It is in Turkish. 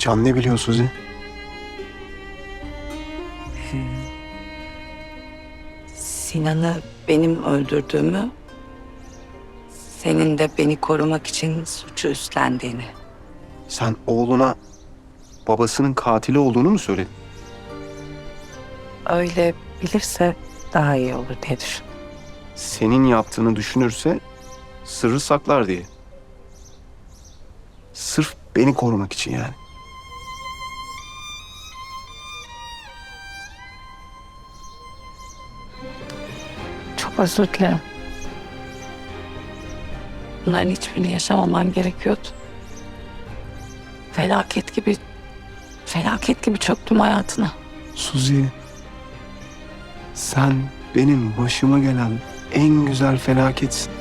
Can ne biliyor Suzi? Sinan'ı benim öldürdüğümü, senin de beni korumak için suçu üstlendiğini. Sen oğluna babasının katili olduğunu mu söyledin? Öyle bilirse daha iyi olur diye düşün. Senin yaptığını düşünürse sırrı saklar diye. Sırf beni korumak için yani. Çok özür dilerim. Bunların hiçbirini yaşamaman gerekiyordu. Felaket gibi, felaket gibi çöktüm hayatına. Suzi, sen benim başıma gelen en güzel felaketsin.